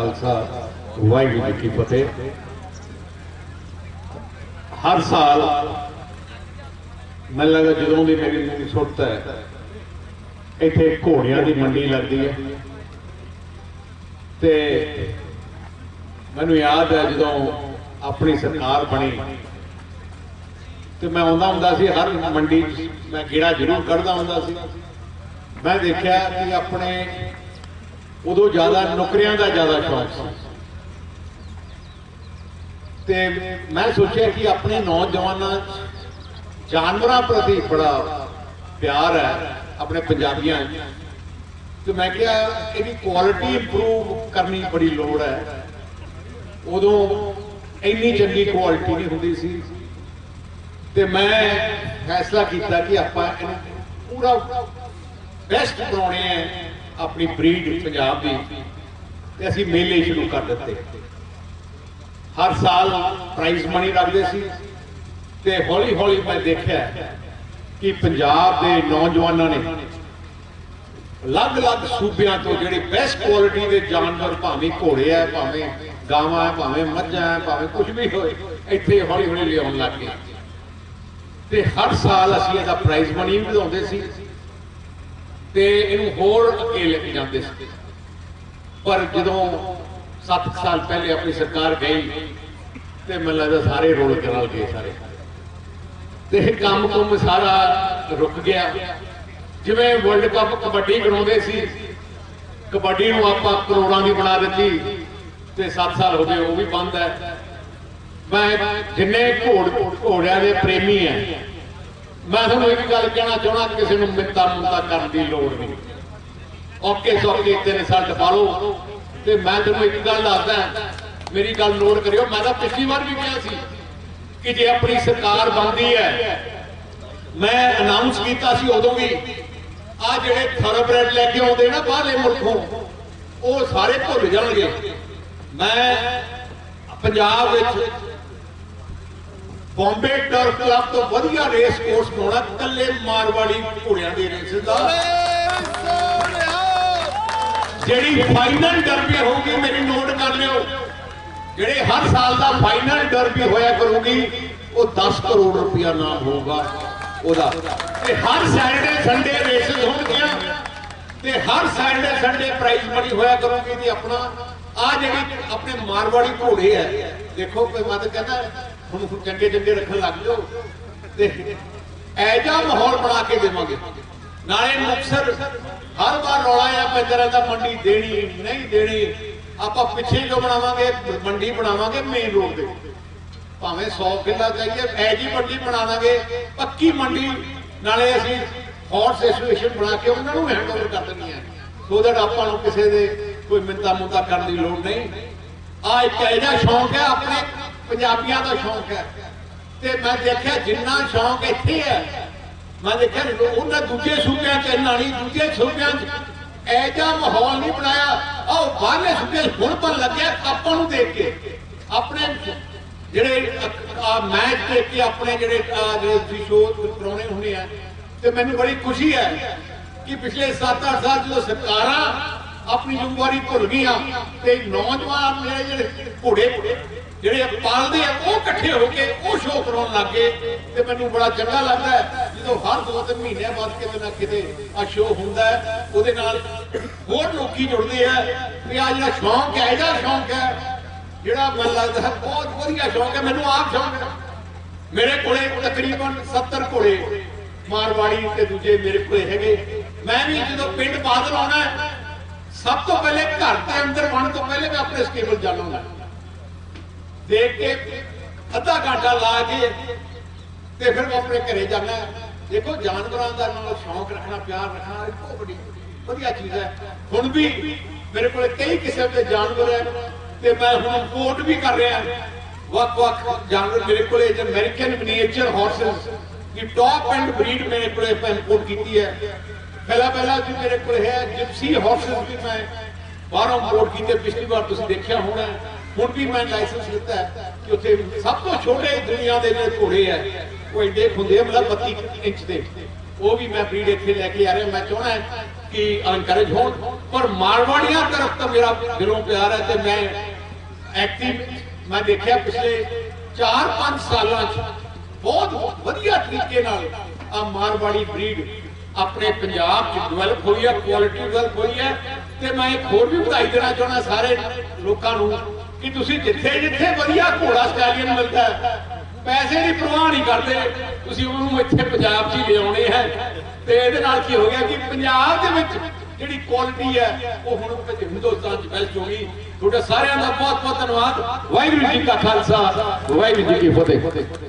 ਖਾਲਸਾ, ਵਾਹਿਗੁਰੂ ਜੀ ਕੀ ਫਤਿਹ। ਹਰ ਸਾਲ ਮੈਨੂੰ ਲੱਗਦਾ ਜਦੋਂ ਵੀ ਮੇਰੀ ਮੂਵੀ ਸੁੱਟਦਾ ਹੈ, ਇੱਥੇ ਘੋੜਿਆਂ ਦੀ ਮੰਡੀ ਲੱਗਦੀ ਹੈ। ਤੇ ਮੈਨੂੰ ਯਾਦ ਹੈ ਜਦੋਂ ਆਪਣੀ ਸਰਕਾਰ ਬਣੀ। ਤੇ ਮੈਂ ਆਉਂਦਾ ਹੁੰਦਾ ਸੀ, ਹਰ ਮੰਡੀ ਮੈਂ ਗੇੜਾ ਜ਼ਰੂਰ ਕੱਢਦਾ ਹੁੰਦਾ ਸੀ। ਮੈਂ ਦੇਖਿਆ ਕਿ ਆਪਣੇ ਉਦੋਂ ਜ਼ਿਆਦਾ ਨੌਕਰੀਆਂ ਦਾ ਜ਼ਿਆਦਾ ਸ਼ੌਕ ਸੀ। ਤੇ ਮੈਂ ਸੋਚਿਆ ਕਿ ਆਪਣੇ ਨੌਜਵਾਨਾਂ 'ਚ ਜਾਨਵਰਾਂ ਪ੍ਰਤੀ ਬੜਾ ਪਿਆਰ ਹੈ ਆਪਣੇ ਪੰਜਾਬੀਆਂ 'ਚ ਤੇ ਮੈਂ ਕਿਹਾ ਇਹਦੀ ਕੁਆਲਿਟੀ ਇੰਪਰੂਵ ਕਰਨੀ ਬੜੀ ਲੋੜ ਹੈ। ਉਦੋਂ ਇੰਨੀ ਚੰਗੀ ਕੁਆਲਿਟੀ ਨਹੀਂ ਹੁੰਦੀ ਸੀ। ਤੇ ਮੈਂ ਫੈਸਲਾ ਕੀਤਾ ਕਿ ਆਪਾਂ ਇਹਨੂੰ ਪੂਰਾ ਬੈਸਟ ਬਣਾਉਣੇ ਹੈ। ਆਪਣੀ ਬਰੀਡ ਪੰਜਾਬ ਦੀ ਤੇ ਅਸੀਂ ਮੇਲੇ ਸ਼ੁਰੂ ਕਰ ਦਿੱਤੇ। ਹਰ ਸਾਲ ਪ੍ਰਾਈਜ਼ ਮਨੀ ਰੱਖਦੇ ਸੀ ਤੇ ਹੌਲੀ ਹੌਲੀ ਮੈਂ ਦੇਖਿਆ ਕਿ ਪੰਜਾਬ ਦੇ ਨੌਜਵਾਨਾਂ ਨੇ ਅਲੱਗ-ਅਲੱਗ ਸੂਬਿਆਂ ਤੋਂ ਜਿਹੜੇ ਬੈਸਟ ਕੁਆਲਿਟੀ ਦੇ ਜਾਨਵਰ ਭਾਵੇਂ ਘੋੜੇ ਆ, ਭਾਵੇਂ ਗਾਵਾਂ ਆ, ਭਾਵੇਂ ਮੱਝਾਂ ਆ, ਭਾਵੇਂ ਕੁਝ ਵੀ ਹੋਏ, ਇੱਥੇ ਹੌਲੀ ਹੌਲੀ ਲਿਆਉਣ ਲੱਗ ਗਏ। ਤੇ ਹਰ ਸਾਲ ਅਸੀਂ ਇਹਦਾ ਪ੍ਰਾਈਜ਼ ਮਨੀ ਵੀ ਵਧਾਉਂਦੇ ਸੀ। ਤੇ ਇਹਨੂੰ ਹੋਰ ਅੱਗੇ ਲੈ ਕੇ ਜਾਂਦੇ ਸੀ। ਪਰ ਜਦੋਂ 7 ਸਾਲ ਪਹਿਲੇ ਆਪਣੀ ਸਰਕਾਰ ਗਈ, ਤੇ ਮੈਨੂੰ ਲੱਗਦਾ ਸਾਰੇ ਰੋਲ ਕੇ ਨਾਲ ਗਏ ਸਾਰੇ। ਤੇ ਇਹ ਕੰਮ ਕੁਮ ਸਾਰਾ ਰੁਕ ਗਿਆ। ਜਿਵੇਂ ਵਰਲਡ ਕੱਪ ਕਬੱਡੀ ਕਰਾਉਂਦੇ ਸੀ, ਕਬੱਡੀ ਨੂੰ ਆਪਾਂ ਕਰੋੜਾਂ ਦੀ ਬਣਾ ਦਿੱਤੀ, ਤੇ 7 ਸਾਲ ਹੋ ਗਏ, ਉਹ ਵੀ ਬੰਦ ਹੈ। ਮੈਂ ਜਿੰਨੇ ਘੋੜ ਘੋੜਿਆਂ ਦੇ ਪ੍ਰੇਮੀ ਐ ਮੈਂ ਤੁਹਾਨੂੰ ਇੱਕ ਗੱਲ ਕਹਿਣਾ ਚਾਹਣਾ ਕਿਸੇ ਨੂੰ ਮਿੰਤਾ ਮੁੰਤਾ ਕਰਨ ਦੀ ਲੋੜ ਨਹੀਂ। ਓਕੇ ਸੋਕੇ ਤਿੰਨ ਸਾਲ ਟਪਾ ਲਓ। ਤੇ ਮੈਂ ਤੁਹਾਨੂੰ ਇੱਕ ਗੱਲ ਦੱਸਦਾ, ਮੇਰੀ ਗੱਲ ਨੋਟ ਕਰਿਓ, ਮੈਂ ਤਾਂ ਪਿਛਲੀ ਵਾਰ ਵੀ ਕਿਹਾ ਸੀ ਕਿ ਜੇ ਆਪਣੀ ਸਰਕਾਰ ਬਣਦੀ ਹੈ, ਮੈਂ ਅਨਾਉਂਸ ਕੀਤਾ ਸੀ ਉਦੋਂ ਵੀ ਆ ਜਿਹੜੇ ਥਰਬਰੈਡ ਲੈ ਕੇ ਆਉਂਦੇ ਨਾ ਬਾਹਰਲੇ ਮੁਲਕੋਂ, ਉਹ ਸਾਰੇ ਭੁੱਲ ਜਾਣਗੇ। ਮੈਂ ਪੰਜਾਬ ਵਿੱਚ ਬੰਬੇ ਟਰਫ ਕਲੱਬ ਤੋਂ ਵਧੀਆ ਰੇਸ ਕੋਰਸ ਬਣਾਉਣਾ ਕੱਲੇ ਮਾਰਵਾੜੀ ਘੋੜਿਆਂ ਦੇ ਰੇਸ ਦਾ। ਜਿਹੜੀ ਫਾਈਨਲ ਡਰਬੀ ਹੋਊਗੀ, ਮੇਰੀ ਨੋਟ ਕਰ ਲਿਓ। ਜਿਹੜੇ ਹਰ ਸਾਲ ਦਾ ਫਾਈਨਲ ਡਰਬੀ ਹੋਇਆ ਕਰੂਗੀ, ਉਹ 10 ਕਰੋੜ ਰੁਪਇਆ ਨਾਮ ਹੋਊਗਾ ਉਹਦਾ। ਤੇ ਹਰ ਸੈਟਰਡੇ ਸੰਡੇ ਰੇਸਸ ਹੋਣਗੀਆਂ। ਤੇ ਹਰ ਸੈਟਰਡੇ ਸੰਡੇ ਪ੍ਰਾਈਜ਼ ਮਨੀ ਹੋਇਆ ਕਰੂਗੀ ਤੇ ਆਪਣਾ ਆ ਜਿਹੜੀ ਆਪਣੇ ਮਾਰਵਾੜੀ ਘੋੜੇ ਆ ਦੇਖੋ ਕੋਈ ਮਤ ਕਹਿੰਦਾ ਹੁਣ ਚੰਗੇ ਚੰਗੇ ਰੱਖਣ ਲੱਗ ਜਾਓ। ਤੇ ਐਜਾ ਮਾਹੌਲ ਬਣਾ ਕੇ ਦੇਵਾਂਗੇ। ਨਾਲੇ ਮੁਕਸਰ ਹਰ ਵਾਰ ਰੌਲਾ ਆ ਪੈਂਦਾ ਦਾ ਮੰਡੀ ਦੇਣੀ, ਨਹੀਂ ਦੇਣੀ। ਆਪਾਂ ਪਿੱਛੇ ਜੋ ਬਣਾਵਾਂਗੇ, ਮੰਡੀ ਬਣਾਵਾਂਗੇ ਮੇਨ ਰੋਡ ਤੇ। ਭਾਵੇਂ 100 ਕਿੱਲਾ ਚਾਹੀਏ ਐਜੀ ਮੰਡੀ ਬਣਾਵਾਂਗੇ ਪੱਕੀ ਮੰਡੀ। ਨਾਲੇ ਅਸੀਂ ਹਾਰਸ ਐਸੋਸੀਏਸ਼ਨ ਬਣਾ ਕੇ ਉਹਨਾਂ ਨੂੰ ਹੈਂਡਓਵਰ ਕਰ ਦੇਣੀ ਹੈ। ਸੋ ਦੈਟ ਆਪਾਂ ਨੂੰ ਕਿਸੇ ਦੇ ਕੋਈ ਮਿੰਤਾ ਮੁੰਤਾ ਕਰਨ ਦੀ ਲੋੜ ਨਹੀਂ। ਆ ਇੱਕ ਇਹਦਾ ਸ਼ੌਂਕ ਹੈ ਆਪਣੇ ਪੰਜਾਬੀਆਂ ਦਾ ਸ਼ੌਂਕ ਹੈ। ਤੇ ਮੈਂ ਦੇਖਿਆ ਜਿੰਨਾ ਸ਼ੌਂਕ ਇੱਥੇ ਹੈ, ਮੈਂ ਦੇਖਿਆ ਉਹਨਾਂ ਦੂਜੇ ਸੂਬਿਆਂ 'ਚ ਇੰਨਾ ਨਹੀਂ ਦੂਜੇ ਸੂਬਿਆਂ 'ਚ ਐਜਾ ਮਾਹੌਲ ਨਹੀਂ ਬਣਾਇਆ, ਆਹ ਬਾਹਰਲੇ ਸੂਬੇ ਹੁਣ ਪਰ ਲੱਗਿਆ ਆਪਾਂ ਨੂੰ ਦੇਖ ਕੇ। ਆਪਣੇ ਜਿਹੜੇ ਮੈਚ ਦੇਖ ਕੇ ਆਪਣੇ ਜਿਹੜੇ ਜਿਹੜੇ ਸ਼ੋਅ ਕਰਾਉਣੇ ਹੁੰਦੇ ਆ, ਤੇ ਮੈਨੂੰ ਬੜੀ ਖੁਸ਼ੀ ਹੈ ਕਿ ਪਿਛਲੇ 7-8 ਸਾਲ ਜਦੋਂ ਸਰਕਾਰਾਂ ਆਪਣੀ ਜ਼ਿੰਮੇਵਾਰੀ ਭੁੱਲ ਗਈਆਂ, ਤੇ ਨੌਜਵਾਨ ਜਿਹੜੇ ਜਿਹੜੇ ਘੋੜੇ ਜਿਹੜੇ ਪਾਲਦੇ ਆ, ਉਹ ਇਕੱਠੇ ਹੋ ਕੇ, ਉਹ ਸ਼ੋਅ ਕਰਾਉਣ ਲੱਗੇ ਤੇ ਮੈਨੂੰ ਬੜਾ ਚੰਗਾ ਲੱਗਦਾ ਹੈ ਜਦੋਂ ਹਰ ਦੋ ਤਿੰਨ ਮਹੀਨਿਆਂ ਬਾਅਦ ਕਿਤੇ ਨਾ ਕਿਤੇ ਆ ਸ਼ੋਅ ਹੁੰਦਾ ਹੈ। ਉਹਦੇ ਨਾਲ ਹੋਰ ਲੋਕੀ ਜੁੜਦੇ ਆ ਵੀ ਆ ਜਿਹੜਾ ਸ਼ੌਂਕ ਹੈ, ਇਹਦਾ ਸ਼ੌਂਕ ਹੈ। ਜਿਹੜਾ ਮੈਨੂੰ ਲੱਗਦਾ ਹੈ ਬਹੁਤ ਵਧੀਆ ਸ਼ੌਂਕ ਹੈ, ਮੈਨੂੰ ਆਪ ਸ਼ੌਂਕ ਹੈ। ਮੇਰੇ ਕੋਲੇ ਤਕਰੀਬਨ 70 ਘੋੜੇ ਮਾਰਵਾੜੀ ਤੇ ਦੂਜੇ ਮੇਰੇ ਕੋਲੇ ਹੈਗੇ। ਮੈਂ ਵੀ ਜਦੋਂ ਪਿੰਡ ਬਾਦਲ ਆਉਣਾ ਸਭ ਤੋਂ ਪਹਿਲੇ ਘਰ ਦੇ ਅੰਦਰ ਵੜਨ ਤੋਂ ਪਹਿਲੇ ਮੈਂ ਆਪਣੇ ਸਟੇਬਲ ਜਾਣਾਂਗਾ ਦੇਖ ਕੇ ਅੱਧਾ ਘੰਟਾ ਲਾ ਕੇ ਤੇ ਫਿਰ ਮੈਂ ਆਪਣੇ ਘਰੇ ਜਾਣਾ ਦੇਖੋ, ਜਾਨਵਰਾਂ ਦਾ ਨਾਲ ਸ਼ੌਂਕ ਰੱਖਣਾ, ਪਿਆਰ ਰੱਖਣਾ, ਇਹ ਬਹੁਤ ਵੱਡੀ, ਵਧੀਆ ਚੀਜ਼ ਹੈ। ਹੁਣ ਵੀ ਮੇਰੇ ਕੋਲ ਕਈ ਕਿਸਮ ਦੇ ਜਾਨਵਰ ਹੈ ਤੇ ਮੈਂ ਹੁਣ ਇੰਪੋਰਟ ਵੀ ਕਰ ਰਿਹਾ। ਵੱਖ ਵੱਖ ਜਾਨਵਰ ਮੇਰੇ ਕੋਲ ਜੇ ਅਮਰੀਕਨ ਮਿਨੀਏਚਰ ਹਾਰਸਸ ਦੀ ਟੌਪ ਐਂਡ ਬਰੀਡ ਮੇਰੇ ਕੋਲੇ ਇੰਪੋਰਟ ਕੀਤੀ ਹੈ। ਪਹਿਲਾ ਪਹਿਲਾ ਜੀ ਮੇਰੇ ਕੋਲ ਹੈ ਜਿਪਸੀ ਹਾਰਸਸ ਵੀ ਮੈਂ ਬਾਹਰੋਂ ਇੰਪੋਰਟ ਕੀਤੇ, ਪਿਛਲੀ ਵਾਰ ਤੁਸੀਂ ਦੇਖਿਆ ਹੋਣਾ। ਹੁਣ ਵੀ ਮੈਂ ਲਾਇਸੈਂਸ ਲਿੱਤਾ ਕਿ ਉੱਥੇ ਸਭ ਤੋਂ ਛੋਟੇ ਦੁਨੀਆ ਦੇ ਜਿਹੜੇ ਘੋੜੇ ਆ ਉਹ ਐਡੇ ਹੁੰਦੇ ਆ, ਮਤਲਬ 32 ਇੰਚ ਦੇ। ਉਹ ਵੀ ਮੈਂ ਬਰੀਡ ਇੱਥੇ ਲੈ ਕੇ ਆ ਰਿਹਾ, ਮੈਂ ਚਾਹਣਾ ਕਿ ਐਨਕਰੇਜ ਹੋਣ, ਪਰ ਮਾਰਵਾੜੀਆਂ ਤਰਫ ਤਾਂ ਮੇਰਾ ਦਿਲੋਂ ਪਿਆਰ ਹੈ ਤੇ ਮੈਂ ਐਕਟਿਵ ਮੈਂ ਦੇਖਿਆ ਪਿਛਲੇ 4-5 ਸਾਲਾਂ 'ਚ ਬਹੁਤ ਵਧੀਆ ਤਰੀਕੇ ਨਾਲ ਆ ਮਾਰਵਾੜੀ ਬਰੀਡ ਆਪਣੇ ਪੰਜਾਬ 'ਚ ਡਿਵੈਲਪ ਹੋਈ ਹੈ ਕੁਆਲਿਟੀ ਡਿਵੈਲਪ ਹੋਈ ਹੈ ਤੇ ਮੈਂ ਇੱਕ ਹੋਰ ਵੀ ਵਧਾਈ ਦੇਣਾ ਚਾਹੁੰਦਾ ਸਾਰੇ ਲੋਕਾਂ ਨੂੰ ਕਿ ਤੁਸੀਂ ਜਿੱਥੇ ਜਿੱਥੇ ਵਧੀਆ ਘੋੜਾ ਸਟਾਲੀਅਨ ਮਿਲਦਾ ਹੈ, ਪੈਸੇ ਦੀ ਪਰਵਾਹ ਨਹੀਂ ਕਰਦੇ, ਤੁਸੀਂ ਉਹਨੂੰ ਇੱਥੇ ਪੰਜਾਬ 'ਚ ਹੀ ਲਿਆਉਣੇ ਹੈ। ਤੇ ਇਹਦੇ ਨਾਲ ਕੀ ਹੋ ਗਿਆ ਕਿ ਪੰਜਾਬ ਦੇ ਵਿੱਚ ਜਿਹੜੀ ਕੁਆਲਿਟੀ ਹੈ, ਉਹ ਹੁਣ ਹਿੰਦੁਸਤਾਨ 'ਚ ਬੈਸਟ ਹੋ ਤੁਹਾਡਾ ਸਾਰਿਆਂ ਦਾ ਬਹੁਤ ਬਹੁਤ ਧੰਨਵਾਦ। ਵਾਹਿਗੁਰੂ ਜੀ ਕਾ ਖਾਲਸਾ, ਵਾਹਿਗੁਰੂ ਜੀ ਕੀ ਫਤਿਹ।